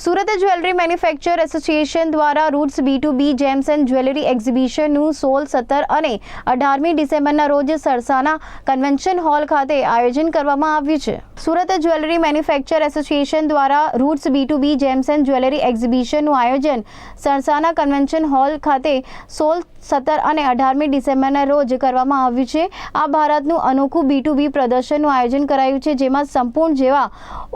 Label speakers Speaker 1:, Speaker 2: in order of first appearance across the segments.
Speaker 1: Surat jewellery manufacture association દ્વારા roots B to B gems and jewellery એક્ઝિબિશનનું સોળ, સત્તર અને અઢારમી ડિસેમ્બરના રોજ સરસાના કન્વેન્શન હોલ ખાતે આયોજન કરવામાં આવ્યું છે. સુરત જ્વેલરી મેન્યુફેક્ચર એસોસિએશન દ્વારા roots B to B gems and jewellery એક્ઝિબિશનનું આયોજન સરસાના કન્વેન્શન હોલ ખાતે સોળ, સત્તર અને અઢારમી ડિસેમ્બરના રોજ કરવામાં આવ્યું છે. આ ભારતનું અનોખું બી ટુ બી પ્રદર્શનનું આયોજન કરાયું છે, જેમાં સંપૂર્ણ જેવા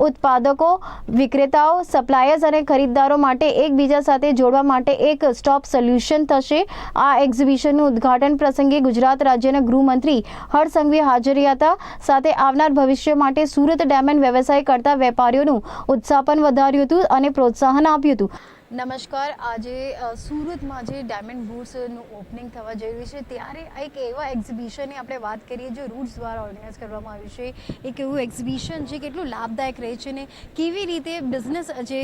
Speaker 1: ઉત્પાદકો, વિક્રેતાઓ, સપ્લાયર્સ અને ખરીદદારો માટે એકબીજા સાથે જોડવા માટે એક સ્ટોપ સોલ્યુશન થશે. આ એક્ઝિબિશનનું ઉદ્ઘાટન પ્રસંગે ગુજરાત રાજ્યના ગૃહમંત્રી હર્ષ સંઘવી હાજર હતા. સાથે આવનાર ભવિષ્ય માટે સુરત ડાયમંડ વ્યવસાય કરતા વેપારીઓનું ઉત્સાહ પણ વધાર્યું હતું અને પ્રોત્સાહન આપ્યું હતું. નમસ્કાર. આજે સુરતમાં જે ડાયમંડ બુટ્સનું ઓપનિંગ થવા જઈ રહ્યું છે, ત્યારે એક એવા એક્ઝિબિશનની આપણે વાત કરીએ, જે રૂટ્સ દ્વારા ઓર્ગેનાઇઝ કરવામાં આવ્યું છે. એક એવું એક્ઝિબિશન છે, કેટલું લાભદાયક રહે છે ને કેવી રીતે બિઝનેસ જે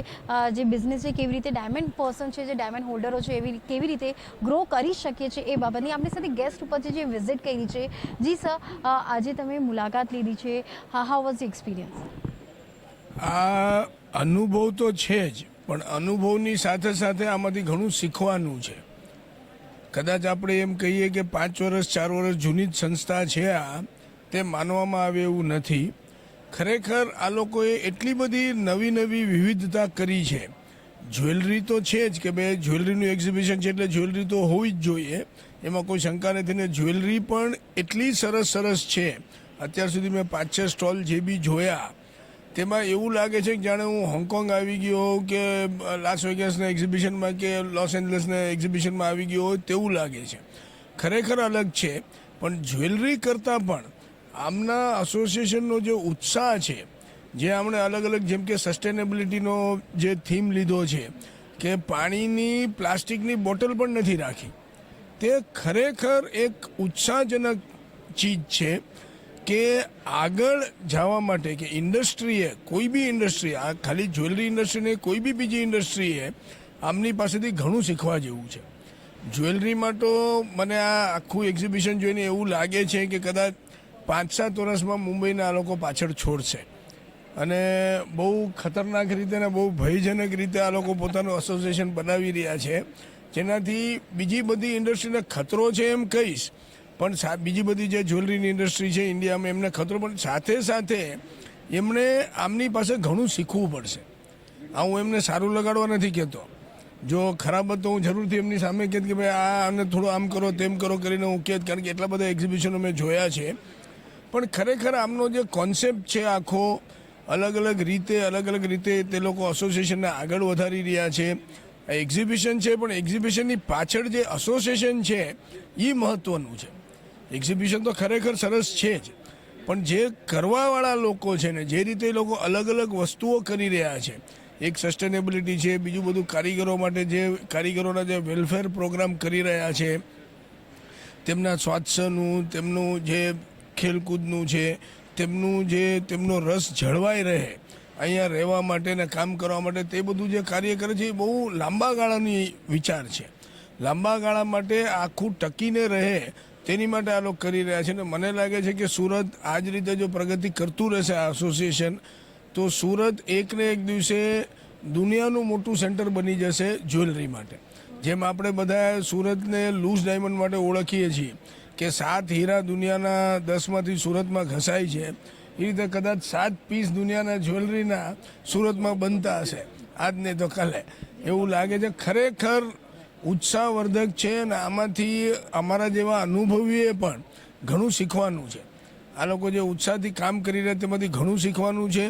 Speaker 1: જે બિઝનેસ છે, કેવી રીતે ડાયમંડ પર્સન છે, જે ડાયમંડ હોલ્ડરો છે, એવી કેવી રીતે ગ્રો કરી શકીએ છીએ એ બાબતની આપણી સાથે ગેસ્ટ ઉપર જે વિઝિટ કરી છે. જી સર આજે તમે મુલાકાત લીધી છે. હા હાઉ વોઝ એક્સપિરિયન્સ
Speaker 2: અનુભવ તો છે જ. પણ અનુભવની સાથે સાથે આમાંથી ઘણું શીખવાનું છે. કદાચ આપણે એમ કહીએ કે પાંચ વર્ષ ચાર વર્ષ જૂની જ સંસ્થા છે આ, તે માનવામાં આવે એવું નથી. ખરેખર આ લોકોએ એટલી બધી નવી નવી વિવિધતા કરી છે. જ્વેલરી તો છે જ કે ભાઈ, જ્વેલરીનું એક્ઝિબિશન છે એટલે જ્વેલરી તો હોવી જ જોઈએ. એમાં કોઈ શંકા નથી ને જ્વેલરી પણ એટલી સરસ સરસ છે. અત્યાર સુધી મેં પાંચ છ સ્ટોલ જે બી જોયા તેમાં એવું લાગે છે કે જાણે હું હોંગકોંગ આવી ગયો હોઉં કે લાસ વેગસના એક્ઝિબિશનમાં કે લોસ એન્જલસના એક્ઝિબિશનમાં આવી ગયો હોય તેવું લાગે છે. ખરેખર અલગ છે, પણ જ્વેલરી કરતાં પણ આમના એસોસિએશનનો જે ઉત્સાહ છે, જે આમણે અલગ અલગ જેમ કે સસ્ટેનેબિલિટીનો જે થીમ લીધો છે, કે પાણીની, પ્લાસ્ટિકની બોટલ પણ નથી રાખી. તે ખરેખર એક ઉત્સાહજનક ચીજ છે કે આગળ જવા માટે કે ઇન્ડસ્ટ્રીએ, કોઈ બી ઇન્ડસ્ટ્રી આ ખાલી જ્વેલરી ઇન્ડસ્ટ્રીને કોઈ બી બીજી ઇન્ડસ્ટ્રીએ આમની પાસેથી ઘણું શીખવા જેવું છે. જ્વેલરીમાં તો મને આ આખું એક્ઝિબિશન જોઈને એવું લાગે છે કે કદાચ પાંચ સાત વર્ષમાં મુંબઈના આ લોકો પાછળ છોડશે. અને બહુ ખતરનાક રીતે અને બહુ ભયજનક રીતે આ લોકો પોતાનું એસોસિએશન બનાવી રહ્યા છે. જેનાથી બીજી બધી ઇન્ડસ્ટ્રીને ખતરો છે એમ કહીશ પણ બીજી બધી જે જ્વેલરીની ઇન્ડસ્ટ્રી છે, ઇન્ડિયામાં એમને ખતરો, પણ સાથે સાથે એમણે આમની પાસે ઘણું શીખવું પડશે. આ હું એમને સારું લગાડવા નથી કહેતો. જો ખરાબ હતો, હું જરૂરથી એમની સામે કહેત કે ભાઈ, આ આને થોડું આમ કરો, તેમ કરો કરીને હું કહેત, કારણ કે એટલા બધા એક્ઝિબિશનો મેં જોયા છે. પણ ખરેખર આમનો જે કોન્સેપ્ટ છે, આખો અલગ અલગ રીતે, અલગ અલગ રીતે તે લોકો એસોસિએશનને આગળ વધારી રહ્યા છે. એક્ઝિબિશન છે, પણ એક્ઝિબિશનની પાછળ જે એસોસિએશન છે એ મહત્ત્વનું છે. એક્ઝિબિશન તો ખરેખર સરસ છે જ. પણ જે કરવાવાળા લોકો છે ને, જે રીતે લોકો અલગ અલગ વસ્તુઓ કરી રહ્યા છે, એક સસ્ટેનેબિલિટી છે, બીજું બધું કારીગરો માટે જે કારીગરોના જે વેલફેર પ્રોગ્રામ કરી રહ્યા છે, તેમના સ્વાસ્થ્યનું, તેમનું જે ખેલકૂદનું છે, તેમનું જે તેમનો રસ જળવાઈ રહે, અહીંયા રહેવા માટે ને કામ કરવા માટે તે બધું જે કાર્ય કરે છે એ બહુ લાંબા ગાળાની વિચાર છે. લાંબા ગાળા માટે આખું ટકીને રહે તેની માટે આ લોકો કરી રહ્યા છે અને મને લાગે છે કે સુરત આ જ રીતે જો પ્રગતિ કરતું રહેશે આ એસોસિએશન તો સુરત એકને એક દિવસે દુનિયાનું મોટું સેન્ટર બની જશે જ્વેલરી માટે. જેમ આપણે બધા સુરતને લૂઝ ડાયમંડ માટે ઓળખીએ છીએ કે સાત હીરા દુનિયાના દસમાંથી સુરતમાં ઘસાય છે, એ રીતે કદાચ સાત પીસ દુનિયાના જ્વેલરીના સુરતમાં બનતા હશે. આજ નહીં તો કાલે. એવું લાગે છે ખરેખર ઉત્સાહવર્ધક છે અને આમાંથી અમારા જેવા અનુભવીએ પણ ઘણું શીખવાનું છે. આ લોકો જે ઉત્સાહથી કામ કરી રહ્યા તેમાંથી ઘણું શીખવાનું છે.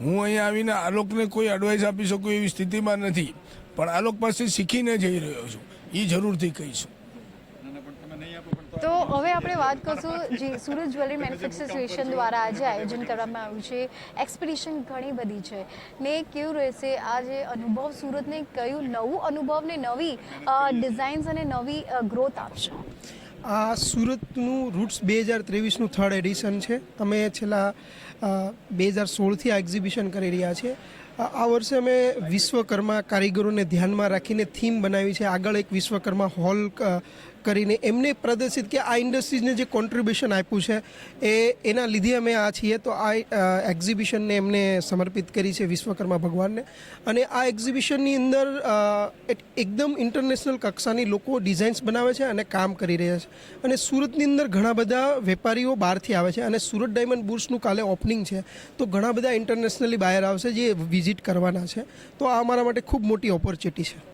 Speaker 2: હું અહીંયા આવીને આ લોકોને કોઈ એડવાઇસ આપી શકું એવી સ્થિતિમાં નથી. પણ આ લોકો પાસે શીખીને જઈ રહ્યો છું. એ જરૂરથી કહીશું.
Speaker 1: તો હવે આપણે વાત કરશું જે સુરત જ્વેલરી મેન્યુફેક્ચર દ્વારા આજે આયોજન કરવામાં આવ્યું છે. એક્સપિડિશન ઘણી બધી છે. ને કેવું રહેશે? આ જે અનુભવ સુરતને કયું નવું અનુભવ ને નવી ડિઝાઇન્સ અને નવી ગ્રોથ આપશે?
Speaker 3: આ સુરતનું રૂટ્સ બે હજાર ત્રેવીસનું થર્ડ એડિશન છે. અમે છેલ્લા બે હજાર સોળથી આ એક્ઝિબિશન કરી રહ્યા છીએ આ વર્ષે અમે વિશ્વકર્મા કારીગરોને ધ્યાનમાં રાખીને થીમ બનાવી છે. આગળ એક વિશ્વકર્મા હોલ કરીને એમને પ્રદર્શિત કે આ ઇન્ડસ્ટ્રીઝને જે કોન્ટ્રીબ્યુશન આપ્યું છે, એ એના લીધે અમે આ છીએ. તો આ એક્ઝિબિશનને એમને સમર્પિત કરી છે વિશ્વકર્મા ભગવાનને. અને આ એક્ઝિબિશનની અંદર એકદમ ઇન્ટરનેશનલ કક્ષાની લોકો ડિઝાઇન્સ બનાવે છે અને કામ કરી રહ્યા છે. અને સુરતની અંદર ઘણા બધા વેપારીઓ બહારથી આવે છે અને સુરત ડાયમંડ બુર્સનું કાલે ઓપનિંગ છે. તો ઘણા બધા ઇન્ટરનેશનલી બહાર આવશે જે વિઝિટ કરવાના છે. તો આ અમારા માટે ખૂબ મોટી ઓપોર્ચ્યુનિટી છે.